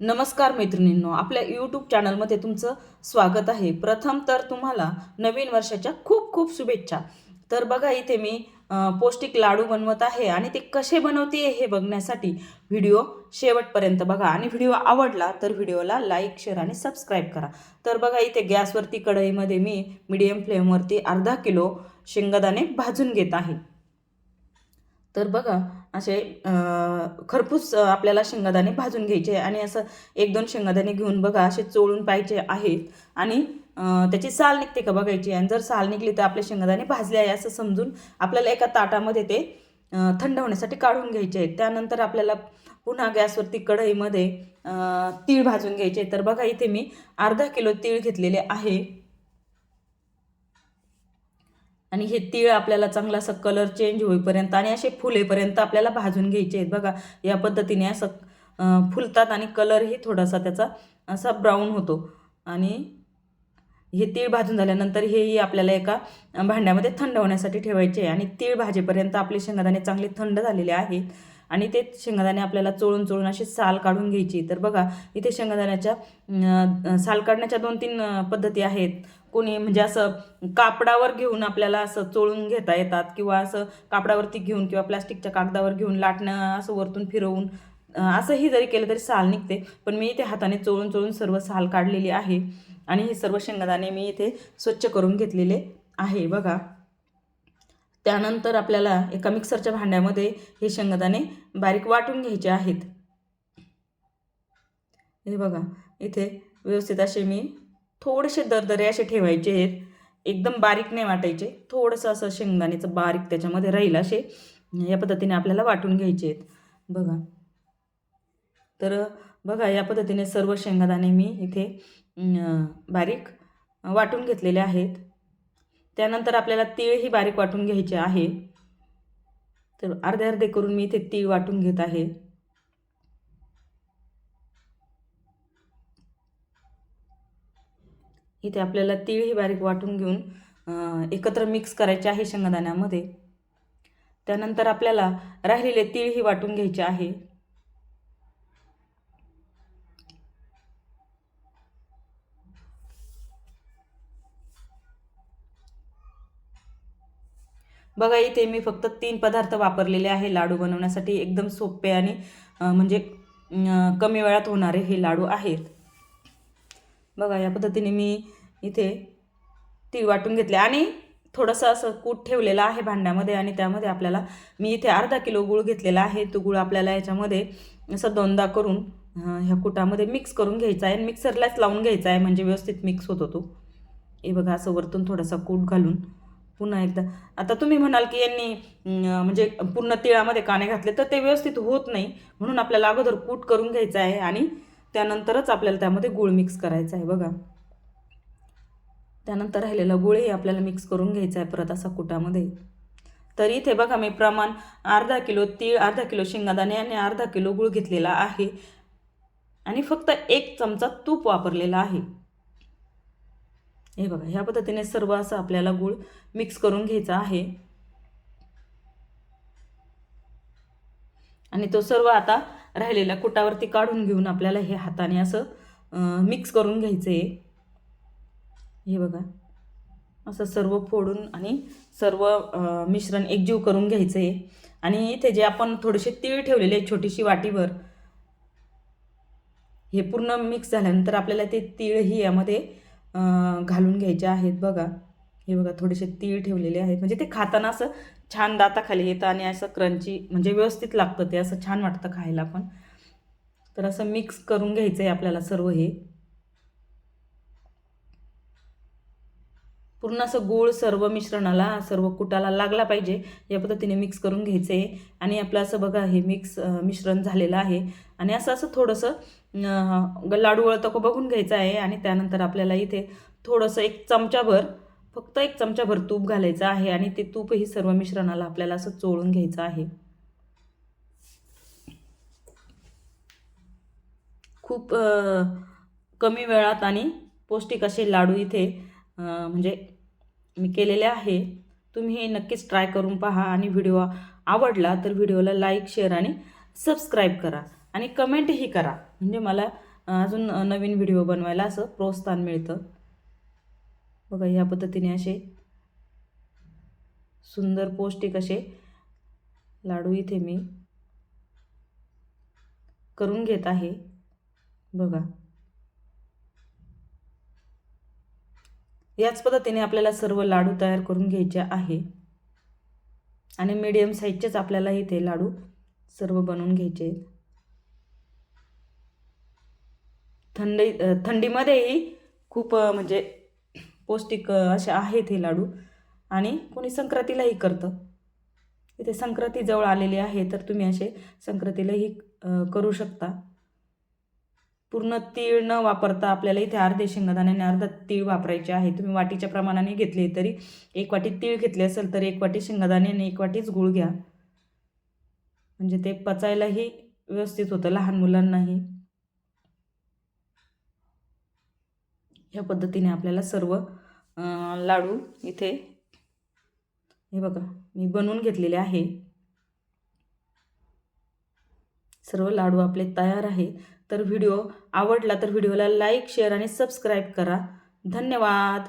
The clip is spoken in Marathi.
नमस्कार मैत्रिणींनो आपल्या यूट्यूब चॅनलमध्ये तुमचं स्वागत आहे. प्रथम तर तुम्हाला नवीन वर्षाच्या खूप खूप शुभेच्छा. तर बघा इथे मी पौष्टिक लाडू बनवत आहे आणि ते कसे बनवते हे बघण्यासाठी व्हिडिओ शेवटपर्यंत बघा. आणि व्हिडिओ आवडला तर व्हिडिओला लाईक शेअर आणि सबस्क्राईब करा. तर बघा इथे गॅसवरती कढईमध्ये मी मिडियम फ्लेमवरती अर्धा किलो शेंगदाणे भाजून घेत आहे. तर बघा असे खरपूस आपल्याला शेंगादाणे भाजून घ्यायचे आणि असं एक दोन शेंगादाणे घेऊन बघा असे चोळून पाहिजे आहेत. आणि त्याची साल निघते का बघायची? आणि जर साल निघली तर आपले शेंगादाणे भाजले आहे असं समजून आपल्याला एका ताटामध्ये ते थंड होण्यासाठी काढून घ्यायचे आहेत. त्यानंतर आपल्याला पुन्हा गॅसवरती कढईमध्ये तीळ भाजून घ्यायचे तर बघा इथे मी अर्धा किलो तीळ घेतलेले आहे. आणि हे तीळ आपल्याला चांगला असं कलर चेंज होईपर्यंत आणि असे फुलेपर्यंत आपल्याला भाजून घ्यायचे आहेत. बघा या पद्धतीने असं फुलतात आणि कलरही थोडासा त्याचा असा ब्राऊन होतो. आणि हे तीळ भाजून झाल्यानंतर हेही आपल्याला एका भांड्यामध्ये थंड होण्यासाठी ठेवायचे आहे. आणि तीळ भाजेपर्यंत आपले शेंगादाणे चांगले थंड झालेले आहेत. आणि ते शेंगादाणे आपल्याला चोळून चोळून अशी साल काढून घ्यायची. तर बघा इथे शेंगादाण्याच्या साल काढण्याच्या दोन तीन पद्धती आहेत. कोणी म्हणजे असं कापडावर घेऊन आपल्याला असं चोळून घेता येतात किंवा असं कापडावरती घेऊन किंवा प्लास्टिकच्या कागदावर घेऊन लाटणं असं वरतून फिरवून असंही जरी केलं तरी साल निघते. पण मी इथे हाताने चोळून चोळून सर्व साल काढलेली आहे आणि हे सर्व शेंगदाणे मी इथे स्वच्छ करून घेतलेले आहे. बघा. त्यानंतर आपल्याला एका मिक्सरच्या भांड्यामध्ये हे शेंगदाणे बारीक वाटून घ्यायचे आहेत. हे बघा. इथे व्यवस्थित असे मी थोडेसे दरदरे असे ठेवायचे आहेत. एकदम बारीक नाही वाटायचे. थोडंसं असं शेंगदाण्याचं बारीक त्याच्यामध्ये राहील असे. या पद्धतीने आपल्याला वाटून घ्यायचे आहेत. बघा. तर बघा या पद्धतीने सर्व शेंगादाणे मी इथे बारीक वाटून घेतलेले आहेत. त्यानंतर आपल्याला तीळही बारीक वाटून घ्यायचे आहे. तर अर्धे अर्धे करून मी इथे तीळ वाटून घेत आहे. इथे आपल्याला तीळही बारीक वाटून घेऊन एकत्र मिक्स करायचे आहे शेंगदाण्यामध्ये. त्यानंतर आपल्याला राहिलेले तीळही वाटून घ्यायचे आहे. बघा इथे मी फक्त तीन पदार्थ वापरलेले आहे लाडू बनवण्यासाठी. एकदम सोपे आणि म्हणजे कमी वेळात होणारे हे लाडू आहेत. बघा या पद्धतीने मी इथे ती वाटून घेतली. आणि थोडंसं असं कूट ठेवलेलं आहे भांड्यामध्ये आणि त्यामध्ये आपल्याला मी इथे अर्धा किलो गूळ घेतलेला आहे. तो गूळ आपल्याला याच्यामध्ये असं दोनदा करून ह्या कुटामध्ये मिक्स करून घ्यायचा आहे आणि मिक्सरलाच लावून घ्यायचा आहे. म्हणजे व्यवस्थित मिक्स होतो तो. हे बघा असं वरतून थोडासा कूट घालून पुन्हा एकदा. आता तुम्ही म्हणाल की यांनी म्हणजे पूर्ण तिळामध्ये काणे घातले तर ते व्यवस्थित होत नाही. म्हणून आपल्याला अगोदर कूट करून घ्यायचं आहे आणि त्यानंतरच आपल्याला त्यामध्ये गूळ मिक्स करायचा आहे बघा. त्यानंतर राहिलेला गुळही आपल्याला मिक्स करून घ्यायचा आहे परत असा कुटामध्ये. तर इथे बघा मी प्रमाण अर्धा किलो तीळ अर्धा किलो शेंगादाणे आणि अर्धा किलो गूळ घेतलेला आहे. आणि फक्त एक चमचा तूप वापरलेला आहे. हे बघा ह्या पद्धतीने सर्व असं आपल्याला गूळ मिक्स करून घ्यायचा आहे. आणि तो सर्व आता राहिलेल्या कुटावरती काढून घेऊन आपल्याला हे हाताने असं मिक्स करून घ्यायचं आहे हे बघा. असं सर्व फोडून आणि सर्व मिश्रण एकजीव करून घ्यायचं आहे आणि इथे जे आपण थोडेसे तीळ ठेवलेले आहे छोटीशी वाटीवर हे पूर्ण मिक्स झाल्यानंतर आपल्याला ते तीळही यामध्ये घालून घ्यायचे आहेत बघा. हे बघा थोडेसे तीळ ठेवलेले आहेत. म्हणजे ते खाताना असं छान दाताखाली येतं आणि असं क्रंची म्हणजे व्यवस्थित लागतं ते असं छान वाटतं खायला पण. तर असं मिक्स करून घ्यायचं आहे आपल्याला सर्व हे. पूर्ण असं गूळ सर्व मिश्रणाला सर्व कुटाला लागला पाहिजे. या पद्धतीने मिक्स करून घ्यायचं आहे आणि आपलं असं बघा हे मिक्स मिश्रण झालेलं आहे. आणि असं असं थोडंसं लाडू वळतं बघून घ्यायचं आहे. आणि त्यानंतर आपल्याला इथे थोडंसं एक चमचाभर फक्त एक चमचाभर तूप घालायचं आहे आणि ते तूपही सर्व मिश्रणाला आपल्याला असं चोळून घ्यायचं आहे. खूप कमी वेळात आणि पौष्टिक असे लाडू इथे म्हणजे मी केलेले आहे. तुम्ही हे नक्कीच ट्राय करून पहा आणि व्हिडिओ आवडला तर व्हिडिओला लाईक शेअर आणि सबस्क्राईब करा आणि कमेंटही करा. म्हणजे मला अजून नवीन व्हिडिओ बनवायला असं प्रोत्साहन मिळतं. बघा ह्या पद्धतीने असे सुंदर पौष्टिक असे लाडू इथे मी करून घेत आहे. बघा. याच पद्धतीने आपल्याला सर्व लाडू तयार करून घ्यायचे आहे. आणि मीडियम साईजचेच आपल्याला इथे लाडू सर्व बनवून घ्यायचे आहेत. थंडी थंडीमध्येही खूप म्हणजे पौष्टिक असे आहेत हे लाडू. आणि कोणी संक्रांतीलाही करतं. इथे संक्रांती जवळ आलेली आहे तर तुम्ही असे संक्रांतीलाही करू शकता. पूर्ण तीळ न वापरता आपल्याला इथे अर्धे शेंगदाण्याने अर्धा तीळ वापरायचे आहे. तुम्ही वाटीच्या प्रमाणाने घेतले तरी एक वाटी तीळ घेतले असेल तर एक वाटी शेंगदाणे आणि एक वाटीच गूळ घ्या. म्हणजे ते पचायलाही व्यवस्थित होतं लहान मुलांनाही. ह्या पद्धतीने आपल्याला सर्व लाडू इथे हे बघा मी बनवून घेतलेले आहे. सर्व लाडू आपले तयार आहे. तर व्हिडिओ आवडला तर व्हिडिओला लाईक शेअर आणि सबस्क्राईब करा. धन्यवाद!